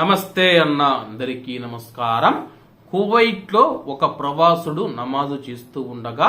నమస్తే అన్న అందరికీ నమస్కారం. కువైట్లో ఒక ప్రవాసుడు నమాజు చేస్తూ ఉండగా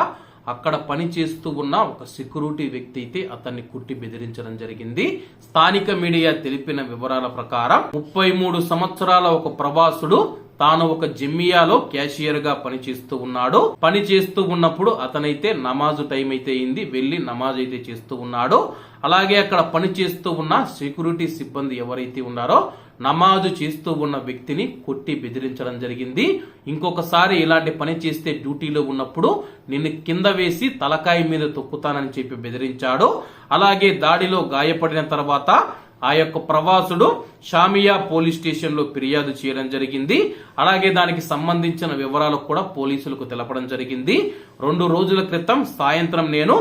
అక్కడ పని చేస్తూ ఉన్న ఒక సెక్యూరిటీ వ్యక్తి అయితే అతన్ని కుట్టి బెదిరించడం జరిగింది. స్థానిక మీడియా తెలిపిన వివరాల ప్రకారం ముప్పై మూడు సంవత్సరాల ఒక ప్రవాసుడు తాను ఒక జిమ్మియాలో క్యాషియర్గా పనిచేస్తూ ఉన్నాడు. పని చేస్తూ ఉన్నప్పుడు అతనైతే నమాజు టైం అయితే అయింది. వెళ్ళి నమాజ్ అయితే చేస్తూ ఉన్నాడు. అలాగే అక్కడ పని చేస్తూ ఉన్న సెక్యూరిటీ సిబ్బంది ఎవరైతే ఉన్నారో నమాజు చేస్తూ ఉన్న వ్యక్తిని కొట్టి బెదిరించడం జరిగింది. ఇంకొకసారి ఇలాంటి పని చేస్తే డ్యూటీలో ఉన్నప్పుడు నిన్ను కింద వేసి తలకాయ మీద తొక్కుతానని చెప్పి బెదిరించాడు. అలాగే దాడిలో గాయపడిన తర్వాత ఆ యొక్క ప్రవాసుడు షామియా పోలీస్ స్టేషన్లో ఫిర్యాదు చేయడం జరిగింది. అలాగే దానికి సంబంధించిన వివరాలు కూడా పోలీసులకు తెలపడం జరిగింది. రెండు రోజుల క్రితం సాయంత్రం నేను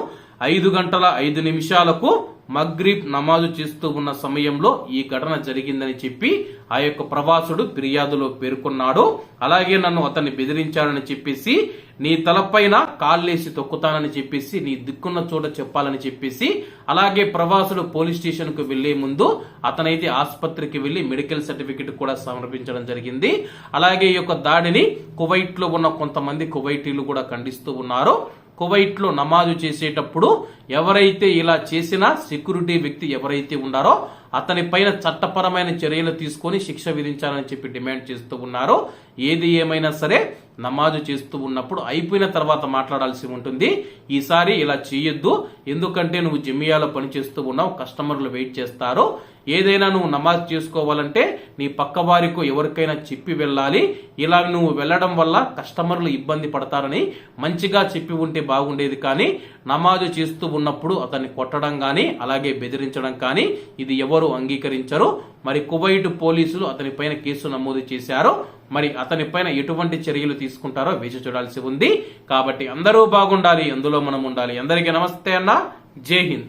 ఐదు గంటల ఐదు నిమిషాలకు మగ్రీబ్ నమాజు చేస్తూ ఉన్న సమయంలో ఈ ఘటన జరిగిందని చెప్పి ఆ యొక్క ప్రవాసుడు ఫిర్యాదులో పేర్కొన్నాడు. అలాగే నన్ను అతన్ని బెదిరించాడని చెప్పేసి నీ తలపైన కాళ్ళేసి తొక్కుతానని చెప్పేసి నీ దిక్కున్న చోట చెప్పాలని చెప్పేసి అలాగే ప్రవాసుడు పోలీస్ స్టేషన్కు వెళ్ళే ముందు అతనైతే ఆసుపత్రికి వెళ్ళి మెడికల్ సర్టిఫికెట్ కూడా సమర్పించడం జరిగింది. అలాగే ఈ యొక్క దాడిని కువైట్లో ఉన్న కొంతమంది కువైటీలు కూడా ఖండిస్తూ ఉన్నారు. కువైట్లో నమాజు చేసేటప్పుడు ఎవరైతే ఇలా చేసిన సెక్యూరిటీ వ్యక్తి ఎవరైతే ఉన్నారో అతని పైన చట్టపరమైన చర్యలు తీసుకొని శిక్ష విధించాలని చెప్పి డిమాండ్ చేస్తూ ఉన్నారు. ఏది ఏమైనా సరే నమాజు చేస్తూ ఉన్నప్పుడు అయిపోయిన తర్వాత మాట్లాడాల్సి ఉంటుంది. ఈసారి ఇలా చేయొద్దు. ఎందుకంటే నువ్వు జిమియాలో పనిచేస్తూ ఉన్నావు కస్టమర్లు వెయిట్ చేస్తారు. ఏదైనా నువ్వు నమాజ్ చేసుకోవాలంటే నీ పక్క వారికో ఎవరికైనా చెప్పి వెళ్ళాలి. ఇలా నువ్వు వెళ్ళడం వల్ల కస్టమర్లు ఇబ్బంది పడతారని మంచిగా చెప్పి ఉంటే బాగుండేది కానీ నమాజు చేస్తూ ఉన్నప్పుడు అతన్ని కొట్టడం కానీ అలాగే బెదిరించడం కానీ ఇది ఎవరు అంగీకరించరు? మరి కువైట్ పోలీసులు అతని పైన కేసు నమోదు చేశారు. మరి అతని పైన ఎటువంటి చర్యలు తీసుకుంటారో వేచి చూడాల్సి ఉంది. కాబట్టి అందరూ బాగుండాలి అందులో మనం ఉండాలి. అందరికీ నమస్తే అన్న. జై హింద్.